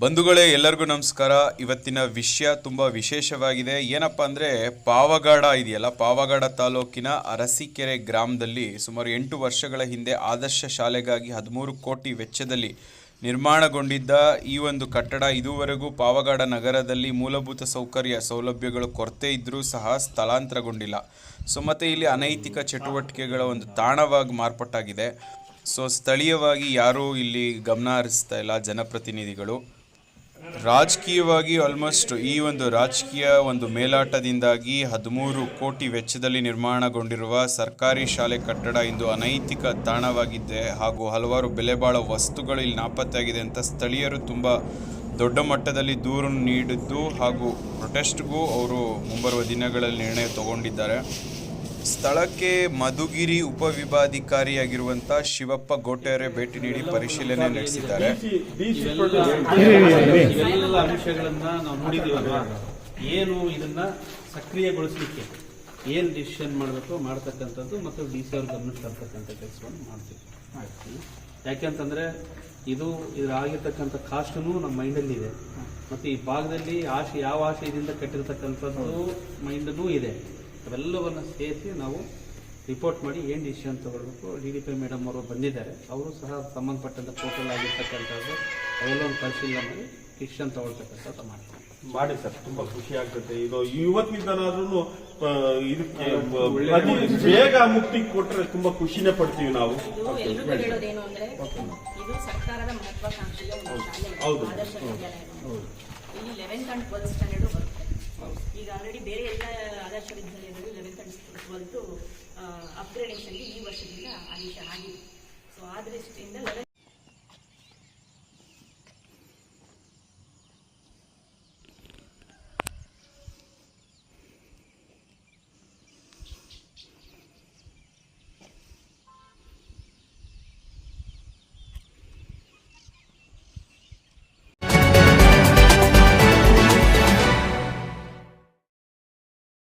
ಬಂಧುಗಳೇ, ಎಲ್ಲರಿಗೂ ನಮಸ್ಕಾರ. ಇವತ್ತಿನ ವಿಷಯ ತುಂಬ ವಿಶೇಷವಾಗಿದೆ. ಏನಪ್ಪ ಅಂದರೆ, ಪಾವಗಾಡ ಇದೆಯಲ್ಲ, ಪಾವಗಾಡ ತಾಲೂಕಿನ ಅರಸೀಕೆರೆ ಗ್ರಾಮದಲ್ಲಿ ಸುಮಾರು ಎಂಟು ವರ್ಷಗಳ ಹಿಂದೆ ಆದರ್ಶ ಶಾಲೆಗಾಗಿ ಹದಿಮೂರು ಕೋಟಿ ವೆಚ್ಚದಲ್ಲಿ ನಿರ್ಮಾಣಗೊಂಡಿದ್ದ ಈ ಒಂದು ಕಟ್ಟಡ ಇದುವರೆಗೂ ಪಾವಗಡ ನಗರದಲ್ಲಿ ಮೂಲಭೂತ ಸೌಕರ್ಯ ಸೌಲಭ್ಯಗಳು ಕೊರತೆ ಇದ್ದರೂ ಸಹ ಸ್ಥಳಾಂತರಗೊಂಡಿಲ್ಲ. ಸೊ, ಮತ್ತು ಇಲ್ಲಿ ಅನೈತಿಕ ಚಟುವಟಿಕೆಗಳ ಒಂದು ತಾಣವಾಗಿ ಮಾರ್ಪಟ್ಟಾಗಿದೆ. ಸೊ, ಸ್ಥಳೀಯವಾಗಿ ಯಾರೂ ಇಲ್ಲಿ ಗಮನ ಹರಿಸ್ತಾ ಇಲ್ಲ ಜನಪ್ರತಿನಿಧಿಗಳು. ರಾಜಕೀಯವಾಗಿ ಆಲ್ಮೋಸ್ಟ್ ಈ ಒಂದು ರಾಜಕೀಯ ಒಂದು ಮೇಲಾಟದಿಂದಾಗಿ ಹದಿಮೂರು ಕೋಟಿ ವೆಚ್ಚದಲ್ಲಿ ನಿರ್ಮಾಣಗೊಂಡಿರುವ ಸರ್ಕಾರಿ ಶಾಲೆ ಕಟ್ಟಡ ಇಂದು ಅನೈತಿಕ ತಾಣವಾಗಿದೆ. ಹಾಗೂ ಹಲವಾರು ಬೆಲೆ ಬಾಳೋ ವಸ್ತುಗಳು ಇಲ್ಲಿ ನಾಪತ್ತೆಯಾಗಿದೆ ಅಂತ ಸ್ಥಳೀಯರು ತುಂಬ ದೊಡ್ಡ ಮಟ್ಟದಲ್ಲಿ ದೂರು ನೀಡಿದ್ದು ಹಾಗೂ ಪ್ರೊಟೆಸ್ಟ್ಗೂ ಅವರು ಮುಂಬರುವ ದಿನಗಳಲ್ಲಿ ನಿರ್ಣಯ ತಗೊಂಡಿದ್ದಾರೆ. ಸ್ಥಳಕ್ಕೆ ಮಧುಗಿರಿ ಉಪವಿಭಾಧಿಕಾರಿಯಾಗಿರುವಂಥ ಶಿವಪ್ಪ ಗೋಟೆಯರೆ ಭೇಟಿ ನೀಡಿ ಪರಿಶೀಲನೆ ನಡೆಸಿದ್ದಾರೆ. ಅಂಶಗಳನ್ನ ನಾವು ಏನು ಇದನ್ನ ಸಕ್ರಿಯಗೊಳಿಸಲಿಕ್ಕೆ ಏನು ಡಿಸಿಷನ್ ಮಾಡಬೇಕು ಮಾಡ್ತಕ್ಕಂಥದ್ದು ಮತ್ತು ಡಿ ಸಿ ಅವ್ರ ಗಮನಕ್ಕೆ ತರ್ತಕ್ಕಂಥ ಕೆಲಸವನ್ನು ಮಾಡ್ತೀವಿ. ಯಾಕೆಂತಂದ್ರೆ ಇದು ಇದ್ರಾಗಿರ್ತಕ್ಕಂಥ ಕಾಸ್ಟನು ನಮ್ಮ ಮೈಂಡಲ್ಲಿ ಇದೆ. ಮತ್ತು ಈ ಭಾಗದಲ್ಲಿ ಆಶೆ ಯಾವ ಆಶಯದಿಂದ ಕಟ್ಟಿರ್ತಕ್ಕಂಥದ್ದು ಮೈಂಡಲ್ಲೂ ಇದೆ. ಅವೆಲ್ಲವನ್ನು ಸೇರಿಸಿ ನಾವು ರಿಪೋರ್ಟ್ ಮಾಡಿ ಏನು ಡಿಸಿಷನ್ ತೊಗೊಳ್ಬೇಕು ಡಿ ಡಿ ಪಿ ಮೇಡಮ್ ಅವರು ಬಂದಿದ್ದಾರೆ. ಅವರು ಸಹ ಸಂಬಂಧಪಟ್ಟಂಥ ಪೋರ್ಟಲ್ ಆಗಿರ್ತಕ್ಕಂಥದ್ದು ಅವೆಲ್ಲವನ್ನು ಪರಿಶೀಲನೆ ಮಾಡಿ ಡಿಸಿಷನ್ ತಗೊಳ್ತಕ್ಕಂಥದ್ದು ಮಾಡ್ತೀವಿ. ಮಾಡಿ ಸರ್ ತುಂಬಾ ಖುಷಿ ಆಗ್ತದೆ. ಇದು ಇವತ್ತಿನಿಂದನಾದ್ರೂ ಇದಕ್ಕೆ ಅತಿ ಬೇಗ ಮುಕ್ತಿ ಕೊಟ್ರೆ ತುಂಬಾ ಖುಷಿನೇ ಪಡ್ತೀವಿ ನಾವು. ಇದು ಎಲ್ರಿಗೂ ಹೇಳೋದೇನು ಅಂದ್ರೆ ಇದು ಸರ್ಕಾರದ ಮಹತ್ವಾಕಾಂಕ್ಷೆಯ ಒಂದು ಶಾಲೆ. ಆದರ್ಶ ವಿದ್ಯಾಲಯ. ಇಲ್ಲಿ ಲೆವೆಂತ್ ಅಂಡ್ ಟ್ವೆಲ್ತ್ ಸ್ಟ್ಯಾಂಡರ್ಡ್ ಈಗ ಆಲ್ರೆಡಿ ಬೇರೆ ಎಲ್ಲ ಆದರ್ಶ ವಿದ್ಯಾಲಯಗಳು ಲೆವೆಂತ್ ಅಂಡ್ ಟ್ವೆಲ್ತ್ ಅಪ್ಗ್ರೇಡೇಷನ್ಗೆ ಈ ವರ್ಷದಿಂದ ಆದೇಶ ಆಗಿದೆ. ಸೊ ಆ ದೃಷ್ಟಿಯಿಂದ ಲೆವೆಂತ್